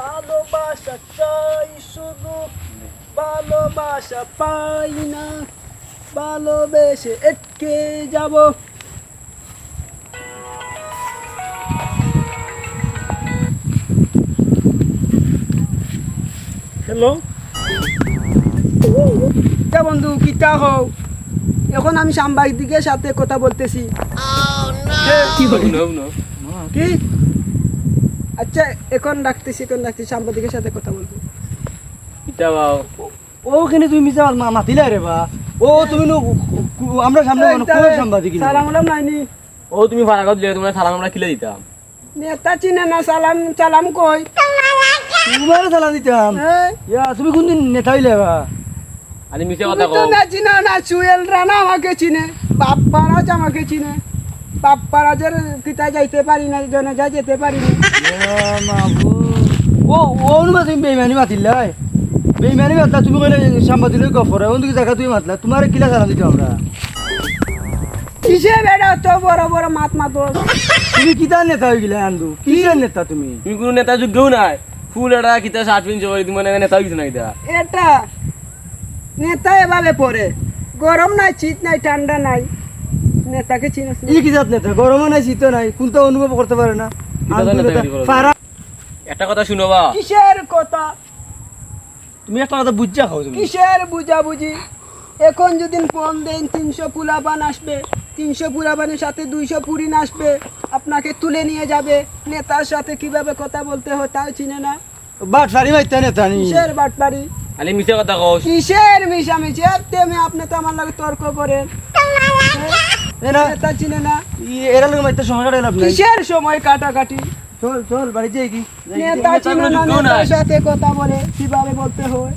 ভালোবাসা চাই শুধু। ভালোবাসা পাই না ভালোবেসে এটকে যাব। হ্যালো তা বন্ধু কিতা হও? এখন আমি সাংবাদিকের সাথে কথা বলতেছি। কি বলি কি? আচ্ছা এখন ডাকতেছি এখন ডাকতেছি সাংবাদিকের সাথে কথা বলব। ও ওখানে তুমি মিশা মা- মাতিলা রে বা। ও তুমি নো আমরা সামনে কোনো কোন সাংবাদিক সালাম আলাম নাইনি। ও তুমি ফারাকত দিলে তোমার সালাম আমরা খিলে দিতাম। নেতা চিনে না সালাম সালাম কই? তোমার সালাম দিতাম। হ্যাঁ ইয়া তুমি কোনদিন নেতা হইলে বা? মিশে তুমি কথা তো কও। না চিনো না সুয়েল রানা আমাকে চিনে বাপ্পারাজ আমাকে চিনে। বাপ্পারাজের কিতা যাইতে পারি না জনে যা যেতে পারি না ও ও অনুমা তুমি বেইমানি মাতিলা বেইমানি মাতলা তুমি কইলে সাংবাদিক গফর ওন দিকে জায়গা তুমি মাতলা তোমার কিলা সালাম দিতাম আমরা কিসে বেড়া তো বড় বড় মাত মাত? তুমি কিতার নেতা হই গিলা আন্দু? কিসের নেতা তুমি? তুমি কোনো নেতা যোগ্যও নাই। ফুল এটা কিতা শার্ট পিনছো তোমার নেতা কিছু নাই দেয়া এটা নেতা এভাবে পড়ে গরম নাই শীত নাই ঠান্ডা নাই। নেতাকে চিনিস না? ই কিতার নেতা গরমও নাই শীত নাই কোনটা অনুভব করতে পারে না। কি একটা কথা শুনো বা কিসের কথা? তুমি একটা কথা বুঝা খাও তুমি। কিসের বুঝাবুঝি? এখন যদি ফোন দেন তিনশো পুলাবান আসবে তিনশো সাথে দুইশো পুরিন আসবে আপনাকে তুলে নিয়ে যাবে। নেতার সাথে কীভাবে কথা বলতে হয় তাও চিনে না। বাট ফারি মাইতে নেতা নি কিসের বাটপারি কথা কও। কিসের আপনি আমার লাগে তর্ক করেন। কিসের সময় কাটাকাটি? চল চল বাড়ি যাই কি? নেতা চিনে না নেতার সাথে কথা বলে কীভাবে বলতে হয়?